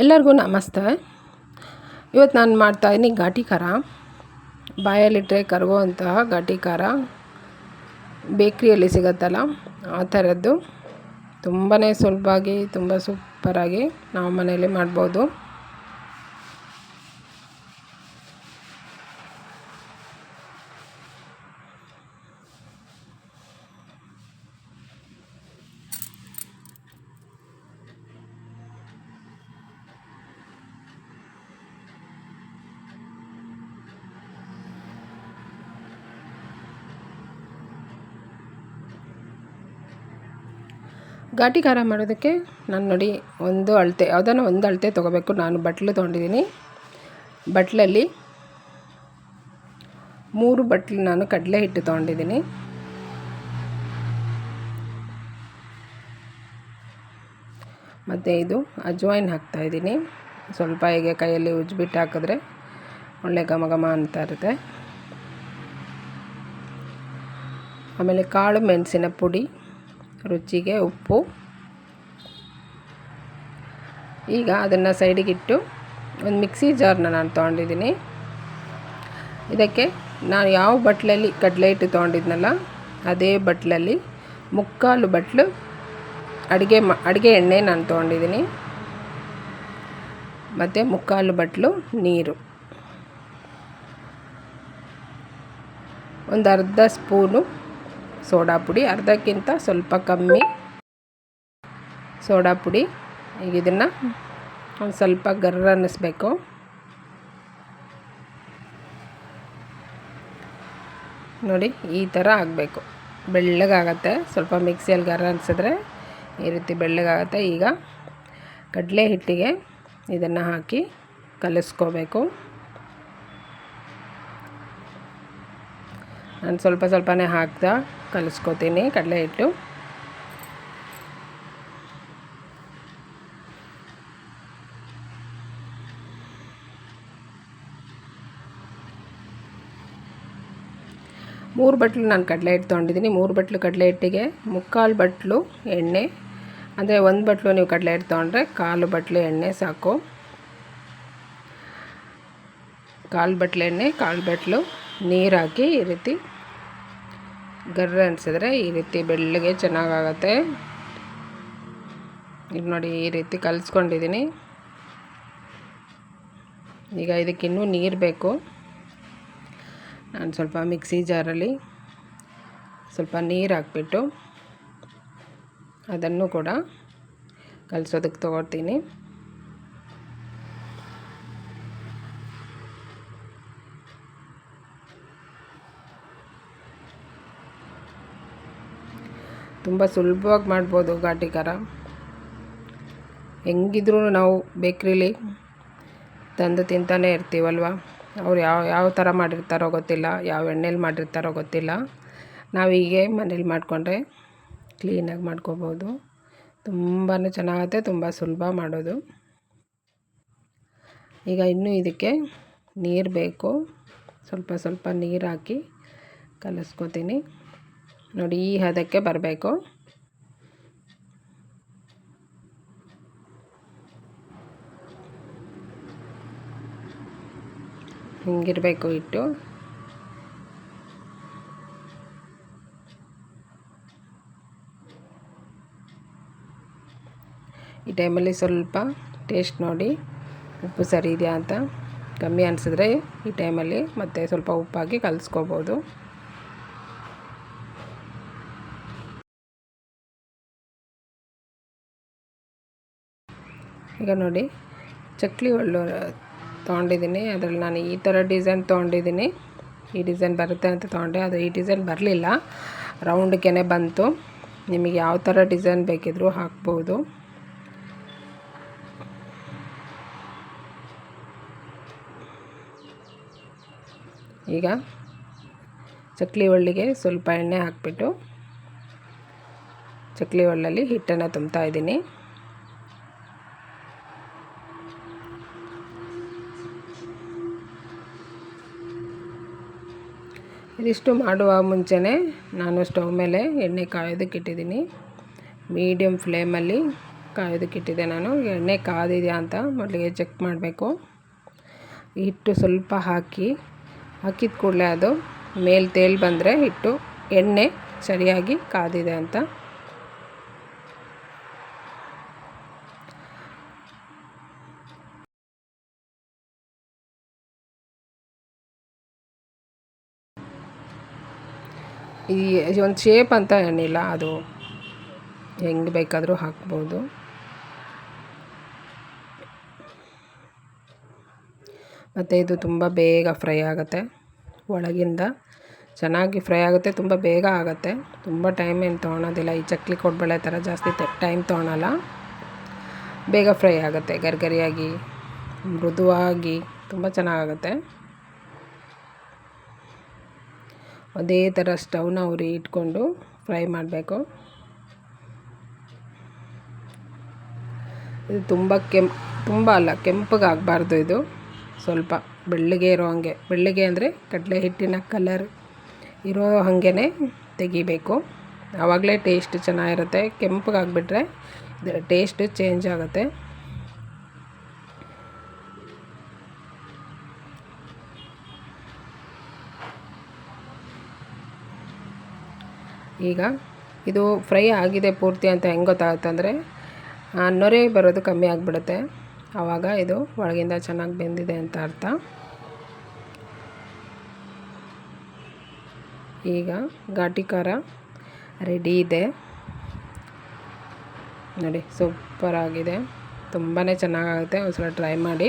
ಎಲ್ಲರಿಗೂ ನಮಸ್ತೆ. ಇವತ್ತು ನಾನು ಮಾಡ್ತಾಯಿದ್ದೀನಿ ಘಾಟಿ ಖಾರ. ಬಾಯಲ್ಲಿಟ್ಟರೆ ಕರಗುವಂತಹ ಘಾಟಿ ಖಾರ. ಬೇಕ್ರಿಯಲ್ಲಿ ಸಿಗುತ್ತಲ್ಲ, ಆ ಥರದ್ದು. ತುಂಬಾ ಸುಲಭವಾಗಿ ತುಂಬ ಸೂಪರಾಗಿ ನಾವು ಮನೆಯಲ್ಲಿ ಮಾಡ್ಬೋದು. ಘಾಟಿ ಖಾರ ಮಾಡೋದಕ್ಕೆ ನಾನು ನೋಡಿ ಒಂದು ಅಳತೆ ಯಾವುದನ್ನು ಒಂದು ಅಳತೆ ತೊಗೋಬೇಕು. ನಾನು ಬಟ್ಲು ತೊಗೊಂಡಿದ್ದೀನಿ. ಬಟ್ಲಲ್ಲಿ ಮೂರು ಬಟ್ಲು ನಾನು ಕಡಲೆ ಹಿಟ್ಟು ತೊಗೊಂಡಿದ್ದೀನಿ. ಮತ್ತು ಇದು ಅಜ್ವಾಯಿನ್ ಹಾಕ್ತಾಯಿದ್ದೀನಿ ಸ್ವಲ್ಪ ಹೀಗೆ ಕೈಯಲ್ಲಿ ಉಜ್ಬಿಟ್ಟು ಹಾಕಿದ್ರೆ ಒಳ್ಳೆ ಘಮ ಘಮ ಅಂತ ಇರುತ್ತೆ. ಆಮೇಲೆ ಕಾಳು ಮೆಣಸಿನ ಪುಡಿ. ರುಚಿಗೆ ಉಪ್ಪು. ಈಗ ಅದನ್ನು ಸೈಡಿಗಿಟ್ಟು ಒಂದು ಮಿಕ್ಸಿ ಜಾರ್ನ ನಾನು ತೊಗೊಂಡಿದ್ದೀನಿ. ಇದಕ್ಕೆ ನಾನು ಯಾವ ಬಟ್ಲಲ್ಲಿ ಕಡಲೆ ಹಿಟ್ಟು ತೊಗೊಂಡಿದ್ನಲ್ಲ, ಅದೇ ಬಟ್ಲಲ್ಲಿ ಮುಕ್ಕಾಲು ಬಟ್ಲು ಅಡುಗೆ ಮ, ಅಡುಗೆ ಎಣ್ಣೆ ನಾನು ತೊಗೊಂಡಿದ್ದೀನಿ. ಮತ್ತು ಮುಕ್ಕಾಲು ಬಟ್ಲು ನೀರು. ಒಂದು ಅರ್ಧ ಸ್ಪೂನು ಸೋಡಾ ಪುಡಿ, ಅರ್ಧಕ್ಕಿಂತ ಸ್ವಲ್ಪ ಕಮ್ಮಿ ಸೋಡಾ ಪುಡಿ. ಈಗ ಇದನ್ನು ಒಂದು ಸ್ವಲ್ಪ ಗರ್ರ ಅನ್ನಿಸ್ಬೇಕು. ನೋಡಿ, ಈ ಥರ ಆಗಬೇಕು. ಬೆಳ್ಳಗಾಗತ್ತೆ. ಸ್ವಲ್ಪ ಮಿಕ್ಸಿಯಲ್ಲಿ ಗರ್ರ ಅನ್ನಿಸಿದ್ರೆ ಈ ರೀತಿ ಬೆಳ್ಳಗಾಗತ್ತೆ. ಈಗ ಕಡಲೆ ಹಿಟ್ಟಿಗೆ ಇದನ್ನು ಹಾಕಿ ಕಲಿಸ್ಕೋಬೇಕು. ನಾನು ಸ್ವಲ್ಪ ಸ್ವಲ್ಪನೇ ಹಾಕ್ತಾ ಕಲಿಸ್ಕೊತೀನಿ ಕಡಲೆ ಹಿಟ್ಟು. ಮೂರು ಬಟ್ಲು ನಾನು ಕಡಲೆ ಹಿಟ್ಟು ತೊಗೊಂಡಿದ್ದೀನಿ. ಮೂರು ಬಟ್ಲು ಕಡಲೆ ಹಿಟ್ಟಿಗೆ, ಮುಕ್ಕಾಲು ಬಟ್ಲು ಎಣ್ಣೆ. ಅಂದರೆ ಒಂದು ಬಟ್ಲು ನೀವು ಕಡಲೆ ಹಿಟ್ಟು ತೊಗೊಂಡ್ರೆ ಕಾಲು ಬಟ್ಲು ಎಣ್ಣೆ ಸಾಕು. ಕಾಲು ಬಟ್ಲು ಎಣ್ಣೆ, ಕಾಲು ಬಟ್ಲು ನೀರು ಹಾಕಿ ಈ ರೀತಿ ಗರ್ರೆ ಅನಿಸಿದ್ರೆ ಈ ರೀತಿ ಬೆಳ್ಳಗೆ ಚೆನ್ನಾಗಾಗತ್ತೆ. ಈಗ ನೋಡಿ ಈ ರೀತಿ ಕಲಿಸ್ಕೊಂಡಿದ್ದೀನಿ ಈಗ ಇದಕ್ಕಿನ್ನೂ ನೀರು ಬೇಕು. ನಾನು ಸ್ವಲ್ಪ ಮಿಕ್ಸಿ ಜಾರಲ್ಲಿ ಸ್ವಲ್ಪ ನೀರು ಹಾಕ್ಬಿಟ್ಟು ಅದನ್ನು ಕೂಡ ಕಲಿಸೋದಕ್ಕೆ ತೊಗೊಳ್ತೀನಿ ತುಂಬ ಸುಲಭವಾಗಿ ಮಾಡ್ಬೋದು ಘಾಟಿ ಖಾರ ಹೆಂಗಿದ್ರೂ ನಾವು ಬೇಕ್ರಿಲಿ ತಂದು ತಿಂತಾನೆ ಇರ್ತೀವಲ್ವ? ಅವ್ರು ಯಾವ ಯಾವ ಥರ ಮಾಡಿರ್ತಾರೋ ಗೊತ್ತಿಲ್ಲ, ಯಾವ ಎಣ್ಣೆಲಿ ಮಾಡಿರ್ತಾರೋ ಗೊತ್ತಿಲ್ಲ. ನಾವು ಹೀಗೆ ಮನೇಲಿ ಮಾಡಿಕೊಂಡ್ರೆ ಕ್ಲೀನಾಗಿ ಮಾಡ್ಕೋಬೋದು. ತುಂಬಾ ಚೆನ್ನಾಗತ್ತೆ, ತುಂಬ ಸುಲಭ ಮಾಡೋದು. ಈಗ ಇನ್ನೂ ಇದಕ್ಕೆ ನೀರು ಬೇಕು. ಸ್ವಲ್ಪ ಸ್ವಲ್ಪ ನೀರು ಹಾಕಿ ಕಲಿಸ್ಕೊತೀನಿ. ನೋಡಿ, ಈ ಹದಕ್ಕೆ ಬರಬೇಕು. ಹಿಂಗಿರಬೇಕು ಇಟ್ಟು. ಈ ಟೈಮಲ್ಲಿ ಸ್ವಲ್ಪ ಟೇಸ್ಟ್ ನೋಡಿ, ಉಪ್ಪು ಸರಿ ಇದೆಯಾ ಅಂತ. ಕಮ್ಮಿ ಅನಿಸಿದ್ರೆ ಈ ಟೈಮಲ್ಲಿ ಮತ್ತೆ ಸ್ವಲ್ಪ ಉಪ್ಪಾಕಿ ಕಲಿಸ್ಕೋಬೋದು. ಈಗ ನೋಡಿ, ಚಕ್ಲಿ ಒಳ್ಳು ತೊಗೊಂಡಿದ್ದೀನಿ. ಅದರಲ್ಲಿ ನಾನು ಈ ಥರ ಡಿಸೈನ್ ತೊಗೊಂಡಿದ್ದೀನಿ. ಈ ಡಿಸೈನ್ ಬರುತ್ತೆ ಅಂತ ತೊಗೊಂಡೆ. ಅದು ಈ ಡಿಸೈನ್ ಬರಲಿಲ್ಲ. ರೌಂಡ್ಗೆ ಬಂತು. ನಿಮಗೆ ಯಾವ ಥರ ಡಿಸೈನ್ ಬೇಕಿದ್ರೂ ಹಾಕ್ಬೋದು. ಈಗ ಚಕ್ಲಿ ಒಳ್ಳಿಗೆ ಸ್ವಲ್ಪ ಎಣ್ಣೆ ಹಾಕ್ಬಿಟ್ಟು, ಚಕ್ಲಿ ಒಳ್ಳಲ್ಲಿ ಹಿಟ್ಟನ್ನು ತುಂಬ್ತಾ ಇದ್ದೀನಿ. ಇದಿಷ್ಟು ಮಾಡುವ ಮುಂಚೆನೇ ನಾನು ಸ್ಟವ್ ಮೇಲೆ ಎಣ್ಣೆ ಕಾಯೋದಕ್ಕಿಟ್ಟಿದ್ದೀನಿ ಮೀಡಿಯಮ್ ಫ್ಲೇಮಲ್ಲಿ ಕಾಯೋದಕ್ಕಿಟ್ಟಿದ್ದೆ ನಾನು. ಎಣ್ಣೆ ಕಾದಿದೆಯಾ ಅಂತ ಮೊದಲಿಗೆ ಚೆಕ್ ಮಾಡಬೇಕು. ಹಿಟ್ಟು ಸ್ವಲ್ಪ ಹಾಕಿ, ಹಾಕಿದ ಕೂಡಲೇ ಅದು ಮೇಲೆ ತೇಲ್ ಬಂದರೆ ಹಿಟ್ಟು ಎಣ್ಣೆ ಸರಿಯಾಗಿ ಕಾದಿದೆ ಅಂತ ಈ ಒಂದು ಶೇಪ್ ಅಂತ ಏನಿಲ್ಲ, ಅದು ಹೆಂಗೆ ಬೇಕಾದರೂ ಹಾಕ್ಬೋದು. ಮತ್ತು ಇದು ತುಂಬ ಬೇಗ ಫ್ರೈ ಆಗುತ್ತೆ. ಒಳಗಿಂದ ಚೆನ್ನಾಗಿ ಫ್ರೈ ಆಗುತ್ತೆ, ತುಂಬ ಬೇಗ ಆಗುತ್ತೆ. ತುಂಬ ಟೈಮ್ ಏನು ತೊಗೊಳೋದಿಲ್ಲ, ಈ ಚಕ್ಲಿ ಕೊಡಬೇಳೆ ಥರ ಜಾಸ್ತಿ ಟೈಮ್ ತೊಗೊಳಲ್ಲ. ಬೇಗ ಫ್ರೈ ಆಗುತ್ತೆ, ಗರಿಗರಿಯಾಗಿ, ಮೃದುವಾಗಿ, ತುಂಬ ಚೆನ್ನಾಗಾಗುತ್ತೆ. ಅದೇ ಥರ ಸ್ಟವ್ನ ಉರಿ ಇಟ್ಕೊಂಡು ಫ್ರೈ ಮಾಡಬೇಕು. ಇದು ತುಂಬ ಕೆಂಪು, ತುಂಬ ಅಲ್ಲ ಕೆಂಪಗಾಗಬಾರ್ದು ಇದು. ಸ್ವಲ್ಪ ಬೆಳ್ಳಗೆ ಇರೋ ಹಾಗೆ. ಬೆಳ್ಳಗೆ ಅಂದರೆ ಕಡಲೆ ಹಿಟ್ಟಿನ ಕಲರ್ ಇರೋ ಹಾಗೆ ತೆಗಿಬೇಕು. ಆವಾಗಲೇ ಟೇಸ್ಟ್ ಚೆನ್ನಾಗಿರುತ್ತೆ. ಕೆಂಪಗಾಗ್ಬಿಟ್ರೆ ಇದರ ಟೇಸ್ಟ್ ಚೇಂಜ್ ಆಗುತ್ತೆ. ಈಗ ಇದು ಫ್ರೈ ಆಗಿದೆ ಪೂರ್ತಿ ಅಂತ ಹೆಂಗೆ ಗೊತ್ತಾಗುತ್ತಂದರೆ ನೊರೆ ಬರೋದು ಕಮ್ಮಿ ಆಗಿಬಿಡುತ್ತೆ. ಆವಾಗ ಇದು ಒಳಗಿಂದ ಚೆನ್ನಾಗಿ ಬೆಂದಿದೆ ಅಂತ ಅರ್ಥ. ಈಗ ಘಾಟಿ ಖಾರ ರೆಡಿ ಇದೆ. ನೋಡಿ ಸೂಪರಾಗಿದೆ ತುಂಬಾ ಚೆನ್ನಾಗಾಗುತ್ತೆ. ಒಂದ್ಸಲ ಟ್ರೈ ಮಾಡಿ.